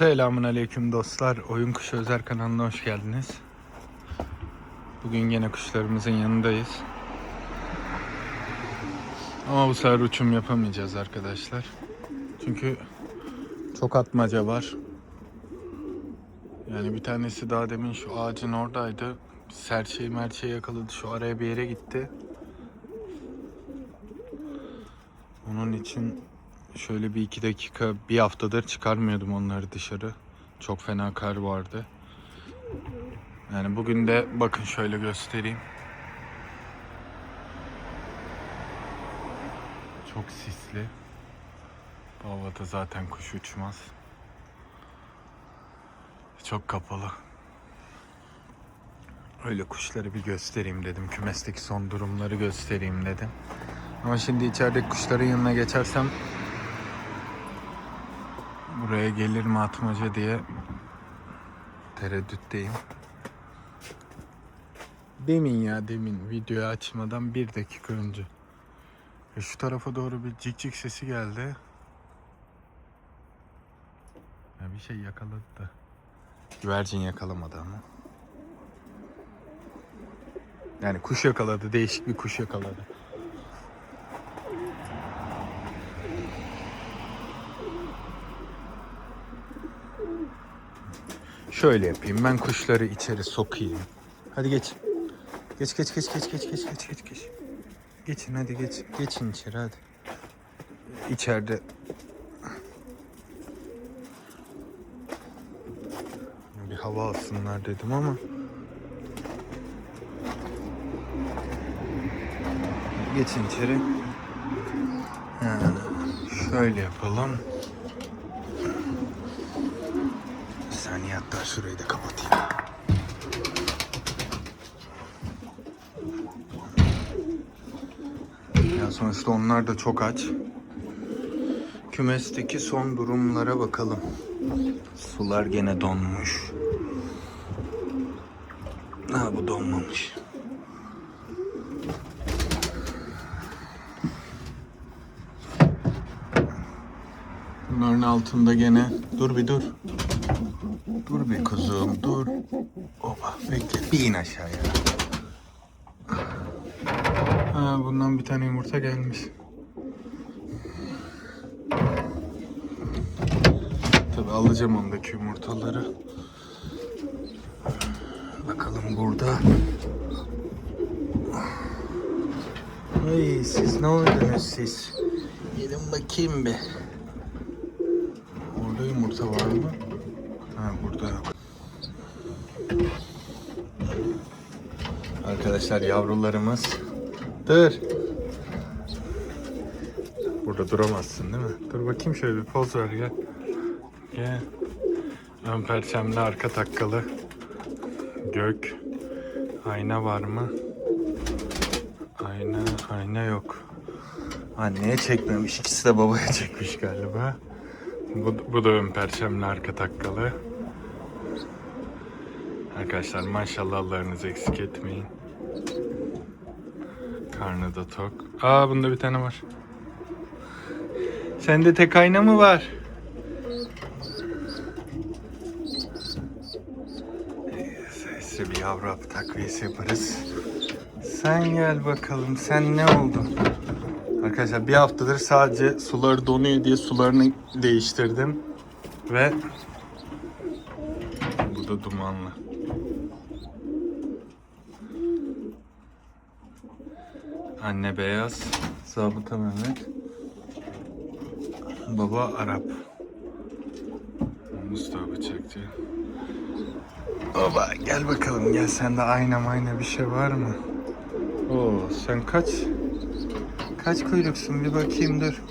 Selamun aleyküm dostlar. Oyun Kuşu Özel kanalına hoş geldiniz. Bugün yine kuşlarımızın yanındayız. Ama bu sefer uçum yapamayacağız arkadaşlar. Çünkü çok atmaca var. Yani bir tanesi daha demin şu ağacın oradaydı. Serçeyi merçeyi yakaladı. Şu araya bir yere gitti. Onun için şöyle bir iki dakika bir haftadır çıkarmıyordum onları dışarı. Çok fena kar vardı. Yani bugün de bakın şöyle göstereyim. Çok sisli. Havada zaten kuş uçmaz. Çok kapalı. Öyle kuşları bir göstereyim dedim. Kümesteki son durumları göstereyim dedim. Ama şimdi içerideki kuşların yanına geçersem buraya gelir mi atmaca diye tereddütteyim. Demin ya demin videoyu açmadan bir dakika önce. E şu tarafa doğru bir cik cik sesi geldi. Ya bir şey yakaladı da. Güvercin yakalamadı ama. Yani kuş yakaladı. Değişik bir kuş yakaladı. Şöyle yapayım. Ben kuşları içeri sokayım. Hadi geç. Geç geç geç geç geç geç geç geç geç. Geçin hadi geç. Geçin içeri hadi. İçeride bir hava alsınlar dedim ama geçin içeri. Ha, şöyle yapalım. Bir saniye hatta şurayı da kapatayım. Ya sonuçta onlar da çok aç. Kümesteki son durumlara bakalım. Sular gene donmuş. Ha bu donmamış. Bunların altında gene dur bir dur. Dur bir kuzum dur. Oba bekle bir in aşağıya. Ha, bundan bir tane yumurta gelmiş. Tabi alacağım ondaki yumurtaları. Bakalım burada. Ay siz ne oldunuz siz? Gelin bakayım bir. Orada yumurta var mı? Ha burada. Arkadaşlar yavrularımız. Dur. Burada duramazsın değil mi? Dur bakayım şöyle bir poz ver gel. Gel. Ön perçemli arka takkalı. Gök. Ayna var mı? Ayna, ayna yok. Anneye çekmemiş. İkisi de babaya çekmiş galiba. Bu, bu da ön perçemli arka takkalı. Arkadaşlar maşallah Allah'ınızı eksik etmeyin. Karnı da tok. Aa bunda bir tane var. Sende tek ayna mı var? Size bir yavru hapı takviyesi yaparız. Sen gel bakalım. Sen ne oldun? Arkadaşlar bir haftadır sadece suları donuyor diye sularını değiştirdim. Ve bu da dumanlı. Anne beyaz, zabıta Mehmet. Baba Arap. Mustafa Bıçakçı. Baba gel bakalım gel sende ayna mayna bir şey var mı? Oo sen kaç kaç kuyruksun bir bakayım dur.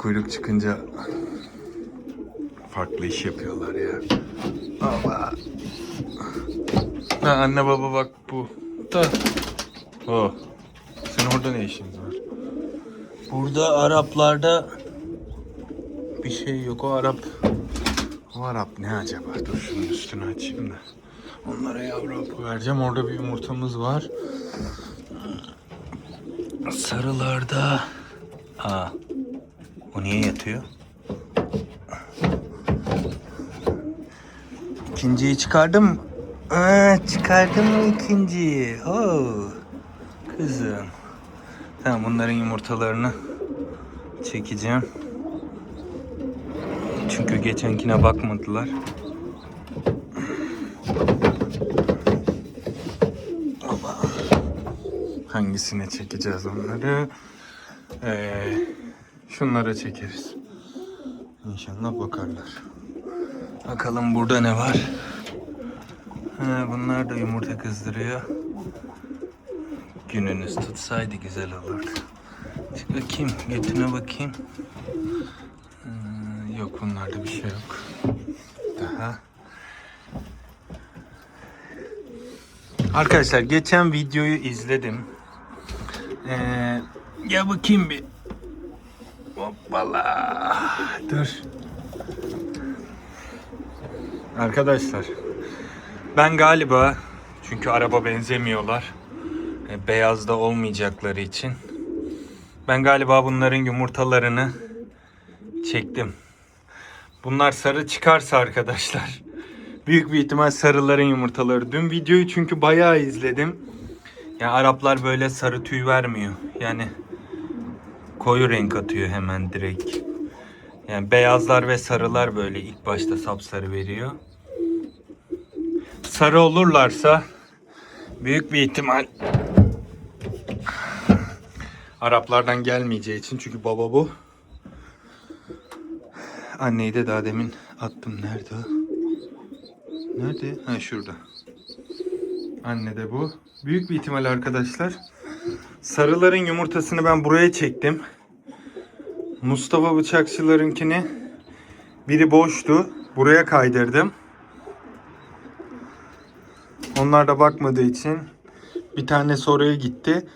Kuyruk çıkınca farklı iş yapıyorlar ya. Baba. Ha, anne baba bak bu. Da. Oh. Senin orada ne işin var? Burada Araplarda bir şey yok. O Arap o Arap ne acaba? Dur şunun üstünü açayım da. Onlara yavru hapı vereceğim. Orada bir yumurtamız var. Sarılarda... Aa, o niye yatıyor? İkinciyi çıkardım. Aa, çıkardım mı ikinciyi? Oh, kızım. Tamam bunların yumurtalarını çekeceğim. Çünkü geçenkine bakmadılar. Hangisine çekeceğiz onları? Ee, şunlara çekeriz. İnşallah bakarlar. Bakalım burada ne var? Ha, bunlar da yumurta kızdırıyor. Gününüz tutsaydı güzel olurdu. Çık bakayım, götüne bakayım. Ee, yok bunlarda bir şey yok. Daha. Arkadaşlar geçen videoyu izledim. Ee, ya bakayım bir. Hoppala. Dur. Arkadaşlar ben galiba çünkü araba benzemiyorlar. e, Beyazda olmayacakları için. Ben galiba bunların yumurtalarını çektim. Bunlar sarı çıkarsa arkadaşlar büyük bir ihtimal sarıların yumurtaları. Dün videoyu çünkü bayağı izledim. Ya Araplar böyle sarı tüy vermiyor. Yani koyu renk atıyor hemen direkt. Yani beyazlar ve sarılar böyle ilk başta sapsarı veriyor. Sarı olurlarsa büyük bir ihtimal Araplardan gelmeyeceği için çünkü baba bu. Anneyi de daha demin attım. Nerede o? Nerede? Ha şurada. Anne de bu. Büyük bir ihtimal arkadaşlar. Sarıların yumurtasını ben buraya çektim. Mustafa bıçakçılarınkini biri boştu. Buraya kaydırdım. Onlar da bakmadığı için bir tane oraya gitti.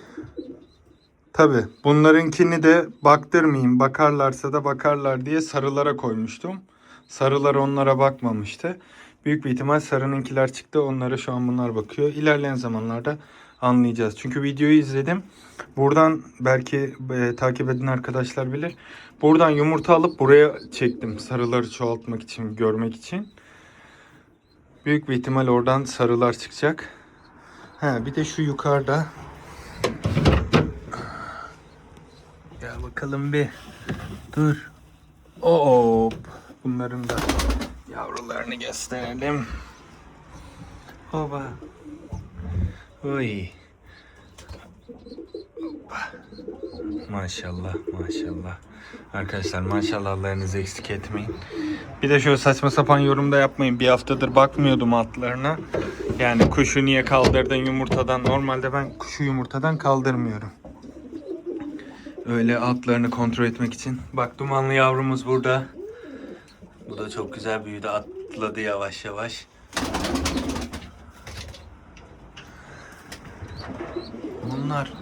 Tabi bunlarınkini de baktırmayayım. Bakarlarsa da bakarlar diye sarılara koymuştum. Sarılar onlara bakmamıştı. Büyük bir ihtimal sarınınkiler çıktı. Onlara şu an bunlar bakıyor. İlerleyen zamanlarda anlayacağız. Çünkü videoyu izledim. Buradan belki e, takip eden arkadaşlar bilir. Buradan yumurta alıp buraya çektim. Sarıları çoğaltmak için, görmek için. Büyük bir ihtimal oradan sarılar çıkacak. Ha bir de şu yukarıda. Gel bakalım bir. Dur. Hop. Bunların da yavrularını gösterelim. Hoba. Hoppa. Maşallah maşallah. Arkadaşlar maşallahlarınızı eksik etmeyin. Bir de şöyle saçma sapan yorumda yapmayın. Bir haftadır bakmıyordum atlarına. Yani kuşu niye kaldırdın yumurtadan? Normalde ben kuşu yumurtadan kaldırmıyorum. Öyle atlarını kontrol etmek için. Bak dumanlı yavrumuz burada. Bu da çok güzel büyüdü. Atladı yavaş yavaş. Bunlar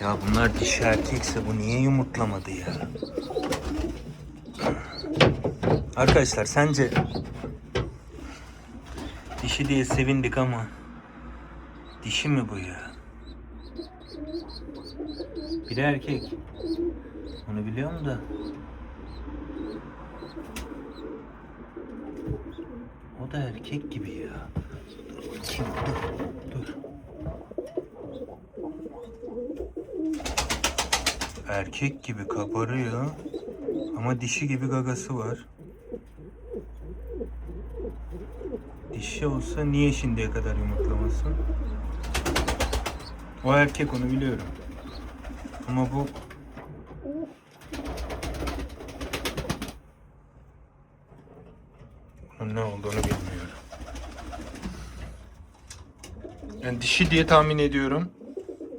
ya bunlar dişi erkekse bu niye yumurtlamadı ya? Arkadaşlar sence dişi diye sevindik ama dişi mi bu ya? Bir de erkek. Onu biliyorum da. O da erkek gibi ya. Dur bakayım dur dur. Erkek gibi kabarıyor. Ama dişi gibi gagası var. Dişi olsa niye şimdiye kadar yumurtlamasın? O erkek onu biliyorum. Ama bu ne olduğunu bilmiyorum. Yani dişi diye tahmin ediyorum.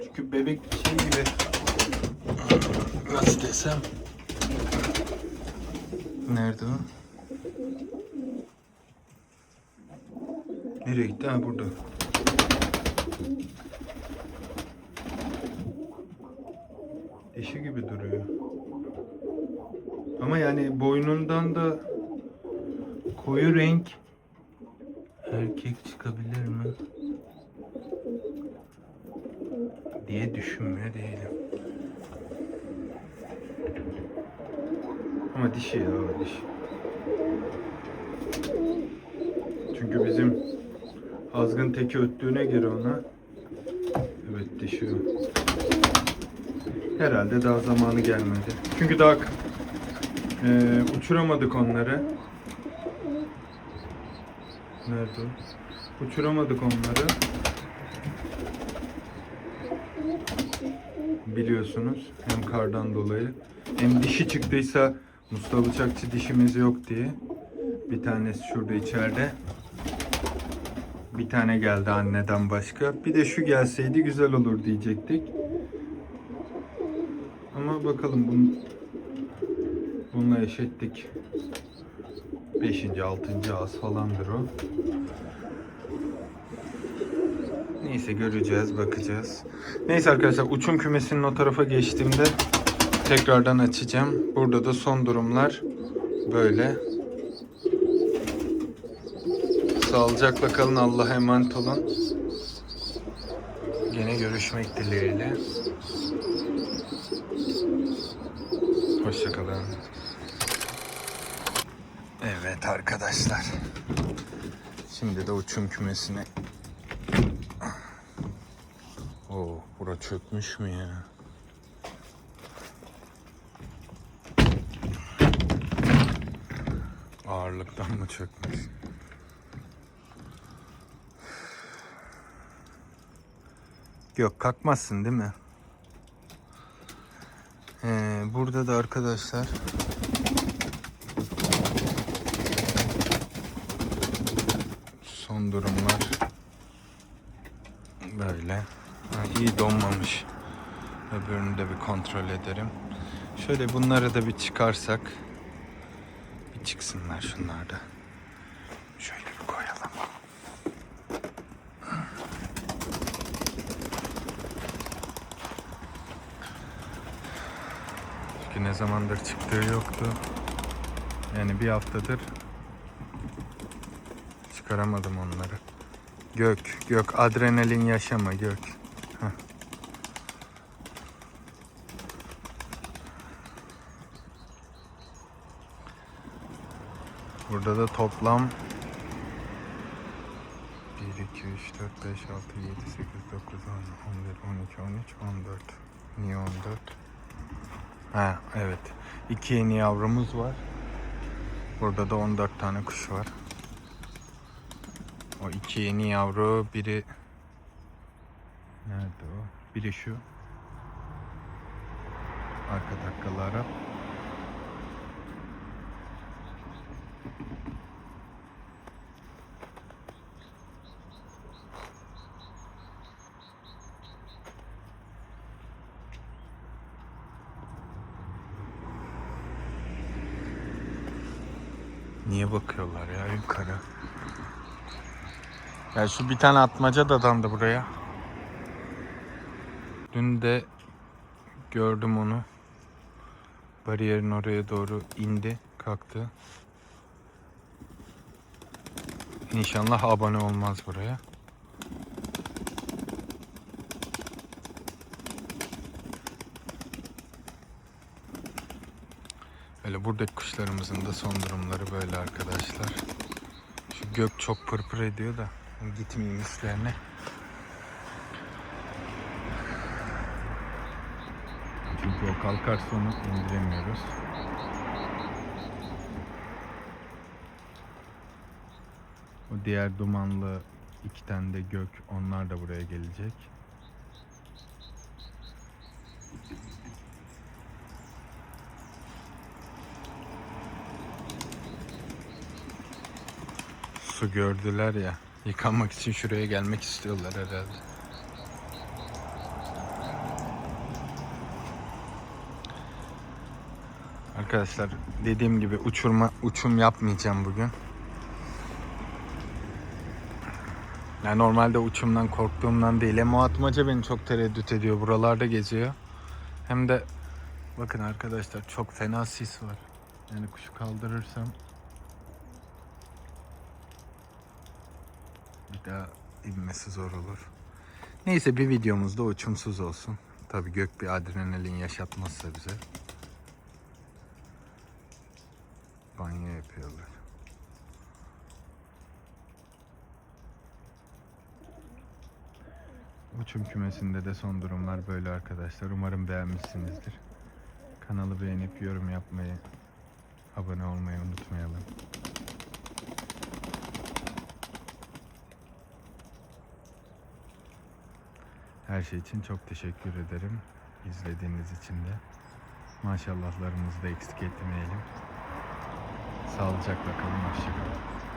Çünkü bebek şey gibi nasıl desem Nerede o? Nereye gitti? Ha burada. Dişi gibi duruyor. Ama yani boynundan da koyu renk erkek çıkabilir mi? diye düşünmüyor değilim. Ama dişi ya dişi. Çünkü bizim azgın teki öttüğüne göre ona evet dişi o. Herhalde daha zamanı gelmedi. Çünkü daha eee, uçuramadık onları. Nerede? Uçuramadık onları. Biliyorsunuz hem kardan dolayı hem dişi çıktıysa Mustafa Bıçakçı dişimiz yok diye. Bir tanesi şurada içeride. Bir tane geldi anneden başka. Bir de şu gelseydi güzel olur diyecektik. Ama bakalım bun, bununla eşittik. Beşinci, altıncı ağız falandır o. Neyse göreceğiz, bakacağız. Neyse arkadaşlar uçum kümesinin o tarafa geçtiğimde tekrardan açacağım. Burada da son durumlar böyle. Sağlıcakla kalın, Allah'a emanet olun. Yine görüşmek dileğiyle. Hoşçakalın. Evet arkadaşlar. Şimdi de uçum kümesine. Oo, bura çökmüş mü ya? Ağırlıktan mı çökmüş? Yok kalkmazsın değil mi? Ee, burada da arkadaşlar son durumlar böyle. Ha, iyi donmamış. Öbürünü de bir kontrol ederim. Şöyle bunları da bir çıkarsak çıksınlar şunlar da. Şöyle bir koyalım. Çünkü ne zamandır çıktığı yoktu. Yani bir haftadır çıkaramadım onları. Gök, gök, adrenalin yaşama gök. Burada da toplam 1, 2, 3, 4, 5, 6, 7, 8, 9, 10, 11, 12, 13, 14. Niye 14? Ha evet. İki yeni yavrumuz var. Burada da 14 tane kuş var. O iki yeni yavru biri nerede o? Biri şu. Arka dakikalı Arap. Niye bakıyorlar ya yukarı? Ya şu bir tane atmaca dadandı buraya. Dün de gördüm onu. Bariyerin oraya doğru indi, kalktı. İnşallah abone olmaz buraya. Öyle buradaki kuşlarımızın da son durumları böyle arkadaşlar. Şu gök çok pırpır ediyor da gitmeyeyim üstlerine. Çünkü o kalkarsa onu indiremiyoruz. O diğer dumanlı iki tane de gök onlar da buraya gelecek. Su gördüler ya. Yıkanmak için şuraya gelmek istiyorlar herhalde. Arkadaşlar dediğim gibi uçurma uçum yapmayacağım bugün. Yani normalde uçumdan korktuğumdan değil. Hem o atmaca beni çok tereddüt ediyor. Buralarda geziyor. Hem de Bakın arkadaşlar çok fena sis var. Yani kuşu kaldırırsam bir daha inmesi zor olur. Neyse bir videomuzda uçumsuz olsun. Tabi gök bir adrenalin yaşatmazsa bize. Banyo yapıyorlar. Uçum kümesinde de son durumlar böyle arkadaşlar. Umarım beğenmişsinizdir. Kanalı beğenip yorum yapmayı, abone olmayı unutmayalım. Her şey için çok teşekkür ederim. İzlediğiniz için de. Maşallahlarımızı da eksik etmeyelim. Sağlıcakla kalın. Hoşçakalın.